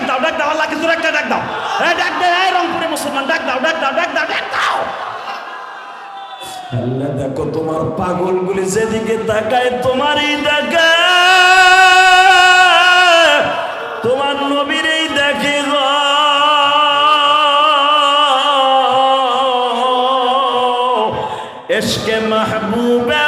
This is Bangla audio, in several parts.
ডাক দাও ডাক দাও, আল্লাহকে জোরে একটা ডাক দাও। হ্যাঁ ডাক দে হ্যাঁ রংপুরে মুসলমান, ডাক দাও ডাক দাও ডাক দাও ডাক দাও। আল্লাহ, দেখো তোমার পাগলগুলি যেদিকে তাকায়, তোমারই দেখা। তোমার নবীরই দেখে এসকে মাহবুবা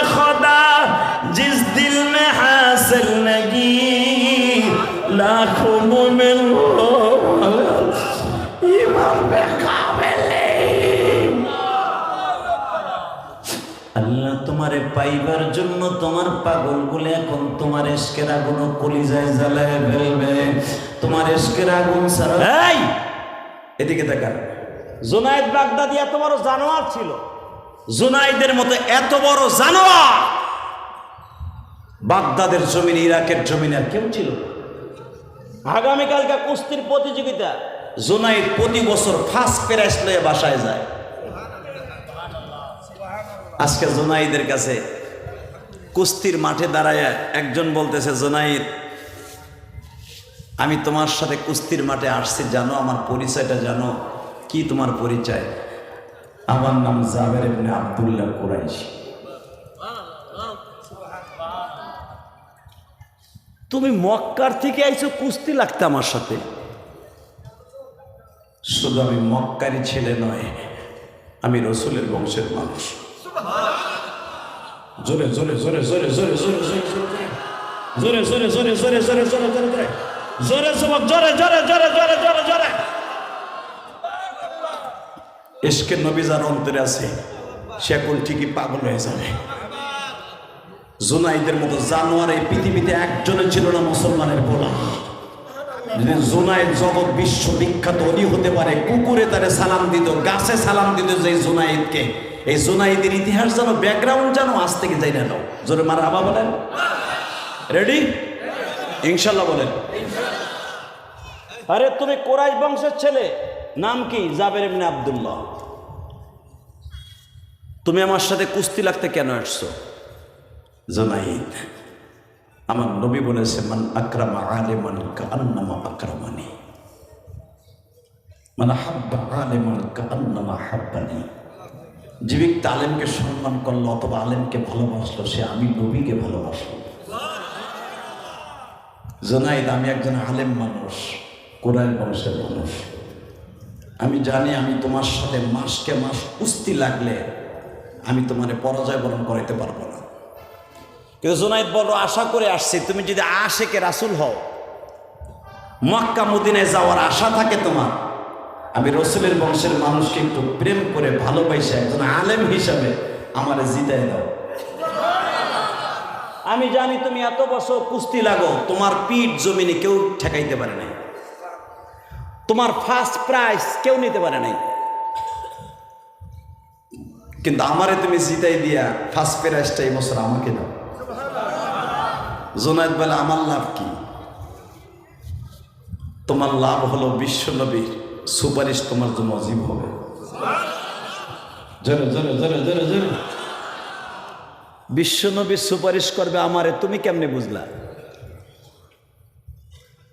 তোমারে পাইবার জন্য তোমার পাগল বলে এখন তোমার এসকের আগুন কলিজায় জ্বালায় ফেলবে। তোমার এসকের আগুন ছাড়া এই! এদিকে দেখান জুনায়েদ বাগদাদি এত বড় জানোয়ার ছিল। জুনাইদের মতো এত বড় জানোয়ার! বাগদাদের জমিন ইরাকের জমিন আর কেউ ছিল। আগামীকালকে কুস্তির প্রতিযোগিতা। জুনাইদ প্রতি বছর ফার্স্ট প্রাইজ লয়ে বাসায় যায়। আজকে জোনাইদের কাছে কুস্তির মাঠে দাঁড়ায় একজন বলতেছে, জোনাইদ, আমি তোমার সাথে কুস্তির মাঠে আসছি, জানো আমার পরিচয়টা, জানো কি তোমার পরিচয়? আমার নাম জাবের আব্দুল্লাহ কুরাইশি। তুমি মক্কার থেকে আইছো, কুস্তি লাগতে আমার সাথে। শুধু আমি মক্কারি ছেলে নয়, আমি রসুলের বংশের মানুষ। জোরে জোরে জোরে জোরে জোরে জোরে জোরে জোরে জোরে জোরে জোরে জোরে জোরে জোরে জোরে জোরে যুবক জোরে জোরে জোরে জোরে জোরে জোরে এসকে নবী যার অন্তরে আছে সে এখন ঠিকই পাগল হয়ে যাবে জুনাইদের মতো জানোয়ার এই পৃথিবীতে একজনের ছিল না মুসলমানের বলা যদি জুনাইদ জগৎ বিশ্ববিখ্যাত অলি হতে পারে কুকুরে তারে সালাম দিত গাছে সালাম দিত যে জুনাইদকে এই জোনাইদের ইতিহাস জানো ব্যাকগ্রাউন্ড জানো আজ থেকে যাই না নাও। জোরে মারা আবা বলেন। রেডি ইনশাল্লাহ বলেন। আরে তুমি কোরাইশ বংশের ছেলে, নাম কি? জাবের ইবনে আবদুল্লাহ। তুমি আমার সাথে কুস্তি লাগতে কেন আসছো? জুনাইদ, আমার নবী বলেছে, মান আকরামা আলেমান কান্নামা আকরামানি। মানে হাব্বা আলেমান কান্নামা হাব্বানি যে ব্যক্তি আলেমকে সম্মান করল অথবা আলেমকে ভালোবাসলো, সে আমি নবীকে ভালোবাসলো। জোনাইদ, আমি একজন আলেম মানুষ কোরআন বংশের মানুষ। আমি জানি আমি তোমার সাথে মাসকে মাস কুস্তি লাগলে আমি তোমারে পরাজয় বরণ করাইতে পারব না। কিন্তু জোনাইদ বড় আশা করে আসছে, তুমি যদি আশেকে রাসুল হও মক্কা মদিনায় যাওয়ার আশা থাকে তোমার আমি রসুলের বংশের মানুষকে একটু প্রেম করে ভালোবাসে একজন আলেম হিসাবে আমার জিতাই দাও। আমি জানি তুমি এত বছর কুস্তি লাগো, তোমার পিঠ জমিনে কেউ ঠেকাইতে পারে নাই। তোমার ফার্স্ট প্রাইজ কেউ নিতে পারে নাই। কিন্তু আমারে তুমি জিতাই দিয়া ফার্স্ট প্রাইজটা এই বছর আমাকে দাও। জোনায়দ বলে, আমার লাভ কি? তোমার লাভ হলো বিশ্ব নবীর সুপারিশ তোমার জন্য অজীব হবে। বিশ্ব নবীর সুপারিশ করবে আমারে, তুমি কেমনে বুঝলা?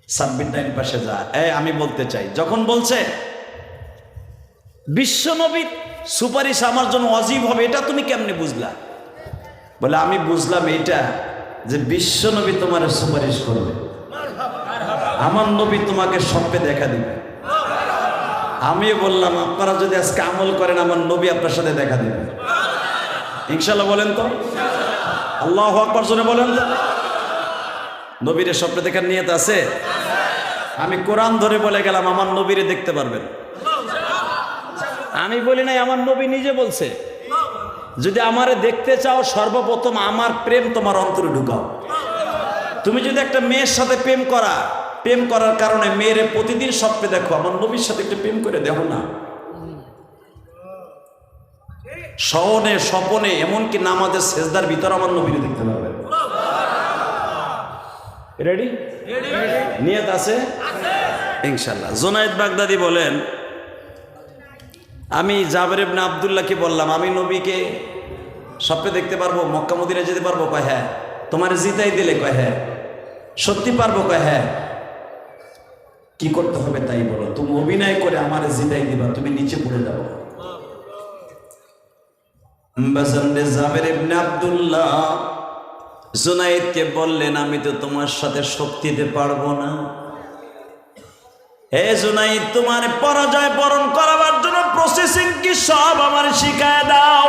সাব্বির পাশে যা। এই আমি বলতে চাই, যখন বলছে বিশ্ব নবীর সুপারিশ আমার জন্য অজীব হবে, এটা তুমি কেমনে বুঝলা? বলে, আমি বুঝলাম এটা যে বিশ্ব নবী তোমার সুপারিশ করবে। আমার নবী তোমাকে স্বপ্নে দেখা দিবে। আমিও বললাম, আপনারা যদি আজকে আমল করেন, আমার নবী আপনার সাথে দেখা দিবে। ইনশাল্লাহ বলেন তো? আল্লাহ আকবর জন্য বলেন তো? নবীরে স্বপ্নে দেখার নিয়ত আছে? আমি কোরআন ধরে বলে গেলাম, আমার নবীরে দেখতে পারবেন। আমি বলি নাই, আমার নবী নিজে বলছে, যদি আমারে দেখতে চাও, সর্বপ্রথম আমার প্রেম তোমার অন্তরে ঢুকাও। তুমি যদি একটা মেয়ের সাথে প্রেম করা প্রেম করার কারণে মেয়েরে প্রতিদিন স্বপ্নে দেখো, আমার নবীর সাথে একটু প্রেম করে দেখো না। স্বনে স্বপনে, এমনকি নামাজের শেষদার ভিতর আমার নবীরে দেখতে পারবে রেডি নিয়ত আছে? ইনশাল্লাহ জোনায়েদ বাগদাদি বলেন, আমি জাবের ইবনে আবদুল্লাহকে বললাম, আমি নবীকে স্বপ্নে দেখতে পারব, মক্কা মদিনায় যেতে পারব? কয় হ্যাঁ। তোমার জিতাই দিলে কয় হ্যাঁ। সত্যি পারব? কয় হ্যাঁ। কি করতে হবে তাই বলো? তুমি অভিনয় করে আমার জিতাই দিবা, তুমি নিচে পড়ে যাব বললেন, আমি তো তোমার সাথে শক্তি দিতে পারব না। হে জুনাইদ, তোমার পরাজয় বরণ করাবার জন্য প্রসেসিং কি সব আমার শিখায় দাও।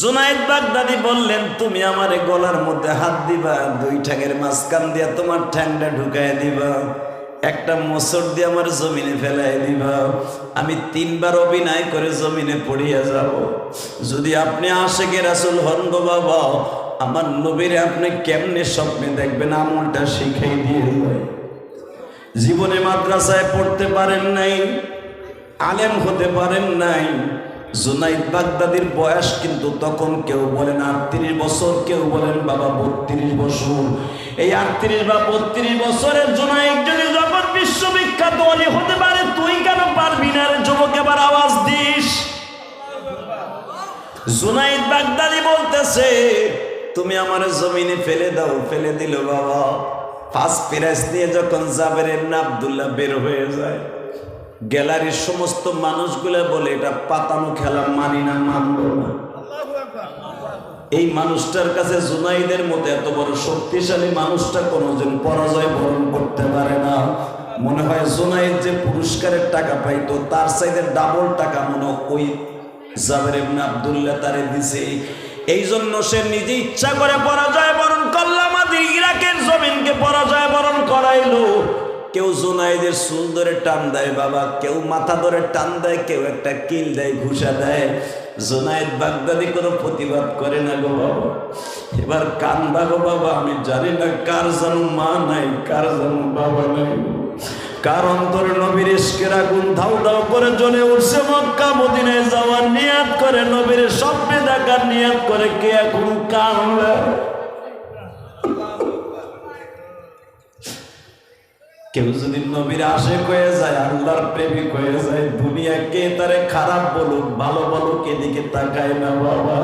জুনাইদ বাগদাদি বললেন, তুমি আমার গলার মধ্যে হাত দিবা, দুই ঠ্যাঙের মাঝখান দিয়া তোমার ঠ্যাংটা ঢুকায় দিবা, একটা মোসর দিয়ে আমার জমিনে ফেলাই দিবা, আমি তিনবার অভিনয় করে জমিনে পড়িয়া যাব। যদি আপনি আশেকে রাসুল হন গো বাবা, আমার নবীরে আপনি কেমনে স্বপ্নে দেখবেন, আমলটা শিখাই দিয়ে জীবনে মাদ্রাসায় পড়তে পারেন নাই, আলেম হতে পারেন নাই জুনাইদ বাগদাদির বয়স কিন্তু তখন কেউ বলেন আটত্রিশ বছর, কেউ বলেন, বাবা, বত্রিশ বছর। এই আটত্রিশ বা বত্রিশ বছরের জুনাইদ যদি যখন বিশ্ববিখ্যাত অলি হতে পারে, তুই কেন পারবি না রে? যুবক, এবার আওয়াজ দিস। জুনাইদ বাগদাদি বলতেছে, তুমি আমার জমিনে ফেলে দাও, ফেলে দিল বাবা। ফার্স্ট প্রাইজ নিয়ে যখন জাবের আব্দুল্লাহ বের হয়ে যায়। গ্যালারির সমস্ত মানুষগুলো বলে, এটা পাতানো খেলা, মানি না, মানব না। এই মানুষটার কাছে জুনাইদের মতো এত বড় শক্তিশালী মানুষটা কোনোদিন পরাজয় বরণ করতে পারে না। মনে হয় জুনাইদ যে পুরস্কারের টাকা পাইতো, তার সাইডে ডাবল টাকা মনে ওই জাবের ইবনে আব্দুল্লাহ তারে দিছে। এই জন্য সে নিজে ইচ্ছা করে পরাজয় বরণ করল আমাদের ইরাকের জমিনকে পরাজয় বরণ করাইলো। কেউ জোনাইদের চুল ধরে টান দেয়, বাবা। কেউ মাথা ধরে টান দেয়, কেউ একটা কিল দেয়, ঘুষা দেয়। জোনাইদ বাগদাদি কোনো প্রতিবাদ করে না গো বাবা। এবার কান্দা গো বাবা, আমি জানি না কার জানো মা নাই, কার জানো বাবা নাই। কার অন্তরে নবীর ইস্কের আগুন ধাউ ধাউ করে জ্বলে উঠছে মক্কা, মদিনায় যাওয়ার নিয়াত করে, নবীর স্বপ্নে দেখার নিয়াত করে কে এখন কান্দে কেউ যদি নবীর আশেক হয়ে যায়, আল্লাহর প্রেমিক হয়ে যায়, দুনিয়া কে তারে খারাপ বলুক, ভালো বলুক, এদিকে তাকায় না বাবা।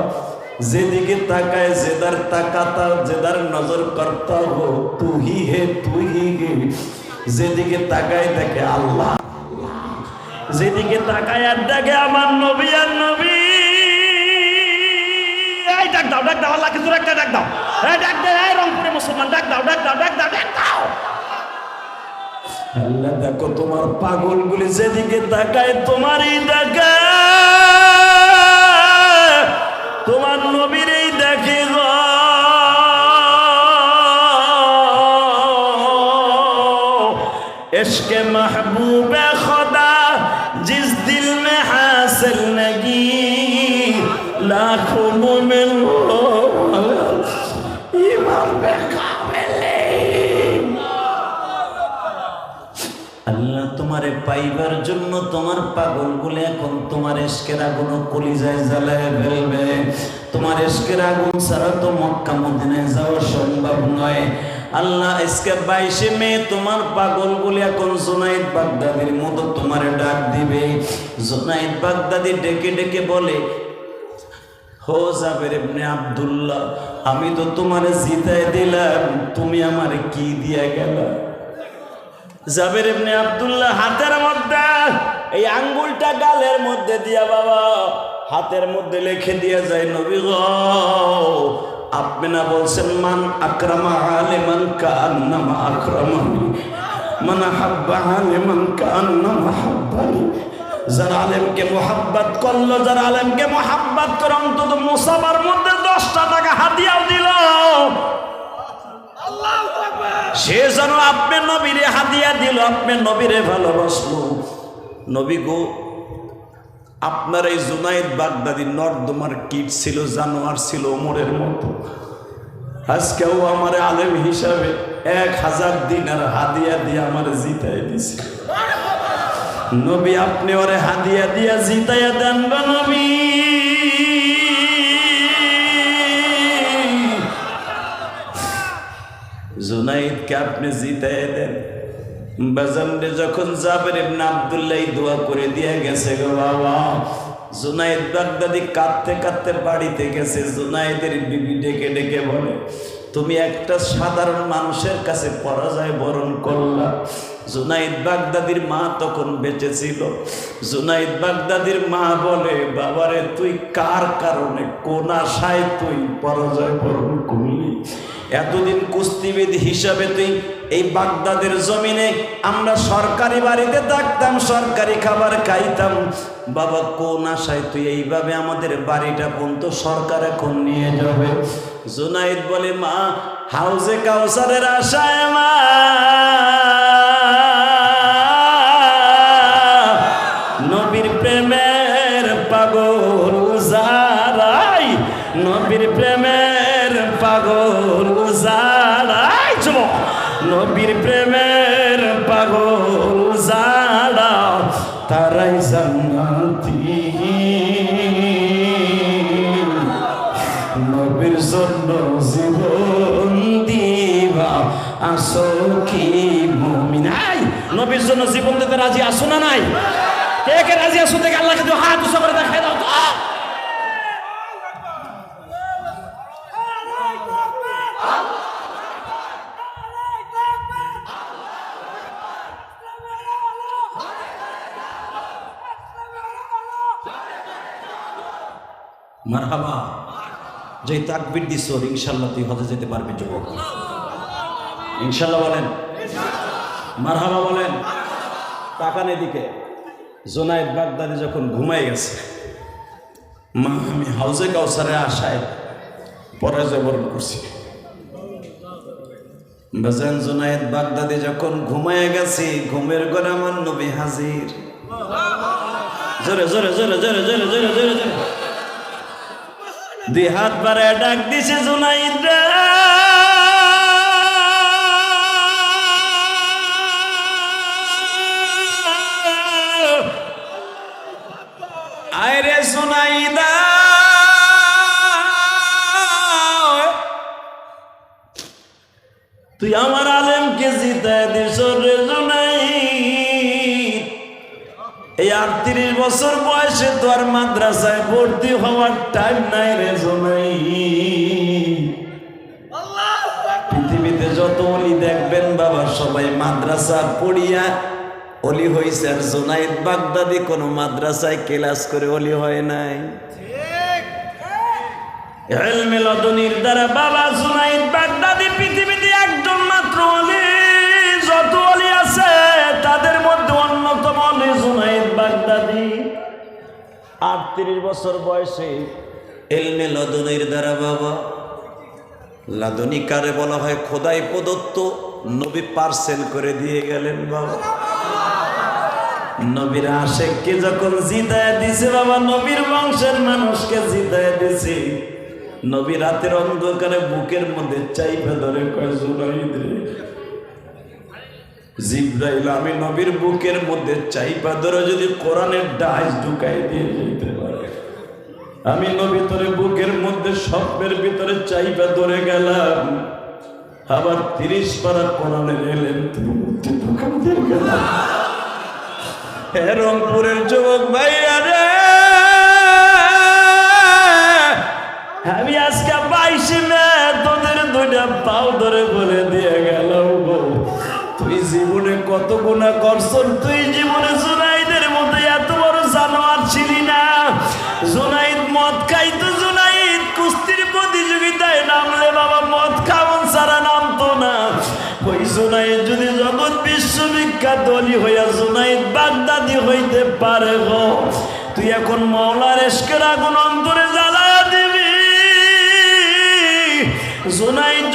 যেদিকে তাকায় জেদার তাকাতা জেদার নজর করতা হো তুহি হে তুহি হে। যেদিকে তাকায় দেখে আল্লাহ। যেদিকে তাকায় আর দেখে আমার নবী, আর নবী। এই ডাক দাও ডাক দাও আল্লাহ কিছু একটা ডাক দাও। এই ডাক দে, এই রংপুরে মুসলমান ডাক দাও ডাক দাও ডাক দাও ডাক দাও। আল্লাহ দেখো, তোমার পাগলগুলি যেদিকে তাকায়, তোমারই দেখা। তোমার নবীরই দেখে এসকে মাহবুব খোদা জিস দিল মে হাসিল নগি লাখো মোমেন তোমারে পাইবার জন্য তোমার পাগল গুলে এখন তোমার এসকের আগুন কলিজায় জ্বালায় ফেলবে। তোমার এসকের আগুন ছাড়া তো মক্কা মদিনায় যাওয়া সম্ভব নয়। আল্লাহ আজকে বাইশে মে তোমার পাগল গুলি এখন জোনাইদ বাগদাদির মতো তোমারে ডাক দিবে। জোনাইদ বাগদাদি ডেকে ডেকে বলে, হো জাবের ইবনে আব্দুল্লাহ, আমি তো তোমার জিতায় দিলাম, তুমি আমার কি দিয়া গেলা? জাবের ইবনে আব্দুল্লাহ হাতের মধ্যে, এই আঙ্গুলটা গালের মধ্যে দিয়া বাবা, হাতের মধ্যে লিখে দিয়ে যায়, নবী গো, আপনি না বলছেন, মান আকরামা আলিমান কান্নামা আকরামানি, মান হাব্বা আলিমান কান্নামা হাব্বানি যারা আলেমকে মোহাব্বত করল, যারা আলেমকে মোহাব্বত করে অন্তত মুসাবার সে যেন আপনার নবীরে হাতিয়া দিল আপনার নবীরে ভালোবাসলো। নবী গো, আপনার এই জুনাইদ বাগদাদি নর্দমার কিট ছিল, জানোয়ার ছিল, ওমরের মতো। আজকেও আমার আলেম হিসাবে এক হাজার দিনার হাদিয়া দিয়ে আমার জিতাই দিছে। নবী, আপনি ওরে হাদিয়া দিয়া জিতাইয়া দেন নবী? জুনাইদকে আপনি জিতাই দেন। বাজানরে যখন জাবের ইবনে আব্দুল্লাহ দোয়া করে দিয়ে গেছে গো বাবা, জুনাইদ বাগদাদি কাঁদতে কাঁদতে বাড়িতে গেছে, জুনাইদের বিবি ডেকে ডেকে বলে, তুমি একটা সাধারণ মানুষের কাছে পরাজয় বরণ করলা। জুনাইদ বাগদাদির মা তখন বেঁচে ছিল। জুনাইদ বাগদাদির মা বলে, বাবারে, তুই কার কারণে, কোন আশায় তুই পরাজয় বরণ করলি? এতদিন কুস্তিবিদ হিসাবে তুই এই বাগদাদের জমিনে আমরা সরকারি বাড়িতে থাকতাম, সরকারি খাবার খাইতাম। বাবা, কোন আশায় তুই এইভাবে আমাদের বাড়িটা পর্যন্ত সরকার এখন নিয়ে যাবে? জুনাইদ বলে, মা, হাউজে কাউসারের আশায় মা জন্য জীবন দিবা। আসো কি মুমিন? আই নবীর জন্য জীবন দিতে রাজি আসো না নাই? কে কে রাজি আসো দেখে আল্লাহকে হাত করে দেখাই দাও তো মারহাবা যে তাকবির দিস ইনশাল্লাহ তুই হজে যেতে পারবি, যুবক। ইনশাল্লাহ বলেন। মারহাবা বলেন। তাকান এদিকে। জোনায়েদ বাগদাদি যখন ঘুমাই গেছে, মা, আমি হাউজে কাউসারে আশায় পরাজয় বরণ করছি। বেজান বাগদাদি যখন ঘুমায় গেছে, ঘুমের ঘরে আমার নবী হাজির। জোরে জোরে জোরে জোরে জোরে জোরে জোরে জোরে। দুই হাত বাড়ায় ডাক দিছে জোনাইদ রে। আয় রে জোনাইদা তুই আমার আলেমকে জিতায় দিস রে জোনাইদ এই আটত্রিশ বছর বয়সে তো আর মাদ্রাসায় ভর্তি হওয়ার টাইম নাই রে জোনাই পৃথিবীতে যত অলি দেখবেন বাবা সবাই মাদ্রাসা পড়িয়া অলি হয়েছে আর জোনাইদ বাগদাদি কোনো মাদ্রাসায় ক্লাস করে অলি হয় নাই। এলমে লদনির দ্বারা বাবা জুনাইদ বাগদাদি অলি জুনাইদ বাগদাদি, আটত্রিশ বছর বয়সে এলমে লদনির দ্বারা বাবা, লাদনি কারে বলা হয় খোদাই প্রদত্ত, নবী পার্সেল করে দিয়ে গেলেন বাবা। নবীর আশেককে যখন জিতায় দিছে বাবা, নবীর বংশের মানুষকে জিতায় দিছে। নবী রাতের অন্ধকারে বুকের মধ্যে চাইপে ধরে কয় রে জিব্রাইল আমি নবীর বুকের মধ্যে চাইপা ধরে যদি কোরআনের ডাইস ঢুকাই দিয়ে যেতে পারে। আমি নবী তোরে বুকের মধ্যে স্বপ্নের ভিতরে চাইপা ধরে গেলাম। আবার তিরিশ পারা কোরআনের এলেন তুমি মধ্যে ঢুকাই দিয়ে গেলাম। রংপুরের যুবক ভাইয়া রে! আমি আজকে বাইশে মে তোদের দুইটা পাও ধরে বলে দিয়ে গেল কত গুণা করছ তুই জীবনে জুনাইদের মতো এত বড় জানোয়ার ছিলি না? জুনাইদ মদ খাইতো, জুনাইদ কুস্তির প্রতিযোগিতায় নামলে বাবা মদ খাওয়ান সারা নামতো না। ওই জুনাইদ যদি জগৎ বিশ্ববিখ্যাত অলি হইয়া জুনাইদ বাগদাদি হইতে পারে গো, তুই এখন মৌলার এসকের আগুন অন্তরে জ্বালায়া দিবি। জুনাইদ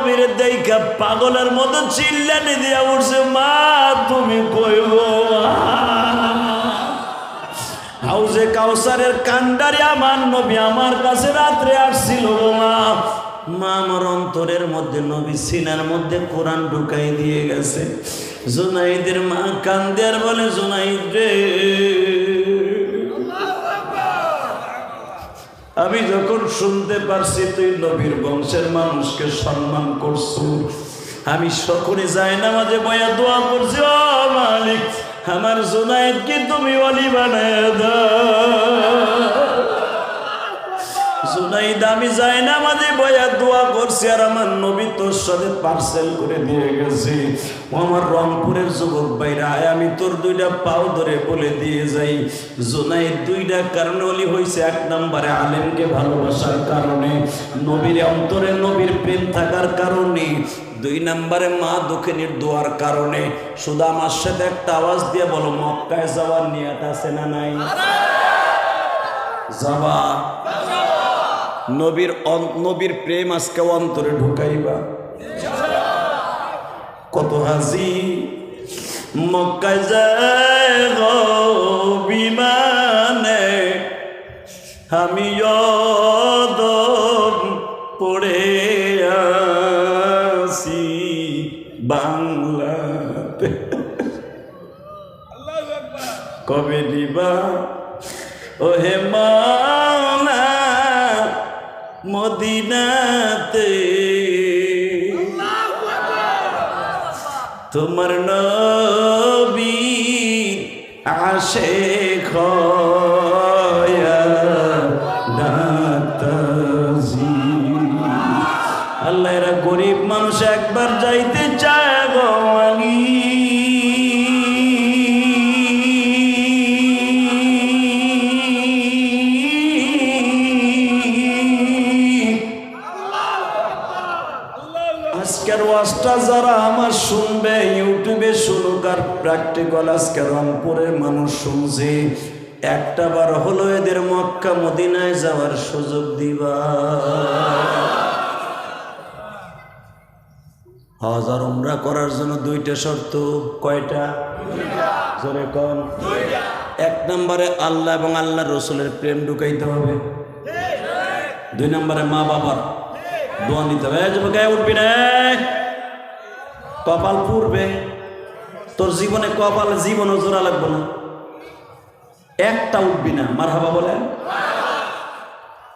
নবীর দেখা পাগলের মতো চিল্লানি দিয়া উঠছে, মা, তুমি কইব হাউজে কাউসারের কান্ডারে আমার নবী আমার কাছে রাত্রে আসছিল মা মা আমার অন্তরের মধ্যে, নবী সিনার মধ্যে কোরআন ঢুকাই দিয়ে গেছে। জুনাইদের মা কান্দে আর বলে, জুনাইদ রে আমি যখন শুনতে পারছি তুই নবীর বংশের মানুষকে সম্মান করছ, আমি সকলে যাই না মাঝে বয়া দোয়া করছি মালিক, আমার জুনাইদকে তুমি অলি বানায় দাও। জুনাইদ আমি যাই না মাঝে বয়া দোয়া করছি আর আমার নবী তোর সাথে পার্সেল করে দিয়ে গেছি। ও আমার রংপুরের যুবক ভাইরা আমি তোর দুইটা পাও ধরে বলে দিয়ে যাই। জুনাইদ দুইটা কারণে অলি হয়েছে এক নম্বরে আলেমকে ভালোবাসার কারণে নবীর অন্তরে নবীর প্রেম থাকার কারণে দুই নম্বরে মা দক্ষিণীর দোয়ার কারণে। শুধু আমার সাথে একটা আওয়াজ দিয়ে বলো মক্কায় যাওয়ার নিয়াত আছে না নাই? যাবা? নবীর নবীর প্রেম আজকে অন্তরে ঢুকাইবা। কত হাজি মক্কায় যায় বিমানে আমি পড়ে আসি বাংলাতে। কবে দিবা? ও হে মদিনাতে। তোমার নবী আসে আল্লাহ এরা গরিব মানুষ একবার যাইতে চায়। প্র্যাকটিক্যাল আজকে রংপুরের মানুষ শুনছে, একটা বার হলো এদের মক্কা মদিনায় যাওয়ার সুযোগ দিবা। হাজার উমরা করার জন্য দুইটা শর্ত, কয়টা? এক নম্বরে আল্লাহ এবং আল্লাহ রসুলের প্রেম ঢুকাইতে হবে। দুই নম্বরে মা বাবার দোয়া নিতে হবে। উঠবি না কপাল পুরবে তোর জীবনে কপাল জীবনও জোড়া লাগবে না। একটা উঠবি না। মার হাবা বলে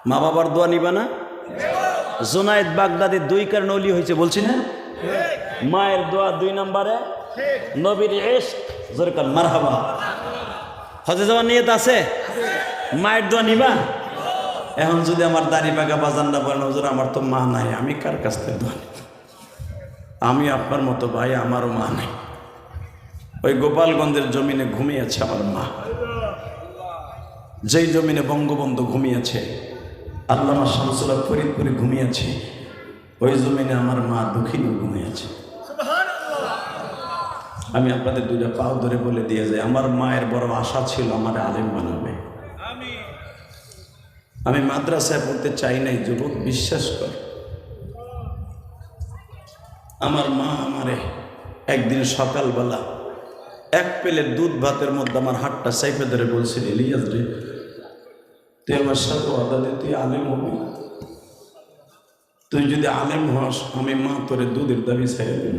মা বাবার দোয়া নিবা না। জোনায়েদ বাগদাদের দুই কারণে অলি হয়েছে, বলছি না? মায়ের দোয়া দুই নম্বরে। নবীর এশক জোরকাল মার হাবা হজে যাওয়ার নিয়ত আছে? মায়ের দোয়া নিবা? এখন যদি আমার দাড়ি পাকা বাজানটা বলেন, হুজুর, আমার তো মা নাই, আমি কার কাছ থেকে দোয়া? আমি আপনার মতো ভাই, আমারও মা নাই। ওই গোপালগঞ্জের জমিনে ঘুমিয়েছে আমার মা। যেই জমিনে বঙ্গবন্ধু ঘুমিয়েছে, আল্লামা শামসুল্লাহ ফরিদপুরে ঘুমিয়েছে, ওই জমিনে আমার মা দক্ষিণে ঘুমিয়েছে। আমি আপনাদের দুইটা পাও ধরে বলে দিয়ে যাই, আমার মায়ের বড় আশা ছিল আমার আলেম বানাবে। আমি মাদ্রাসায় পড়তে চাই নাই, যুবক, বিশ্বাস কর। আমার মা আমারে একদিন সকালবেলা এক প্লেট দুধ ভাতের মধ্যে আমার হাটটা সাইফে ধরে বলছিল ইলিয়াস রে, তুই আমার সাথে আদালে তুই আলেম হবি তুই যদি আলেম হস, আমি মা তোরে দুধের দাবি ছাড়িয়ে দিন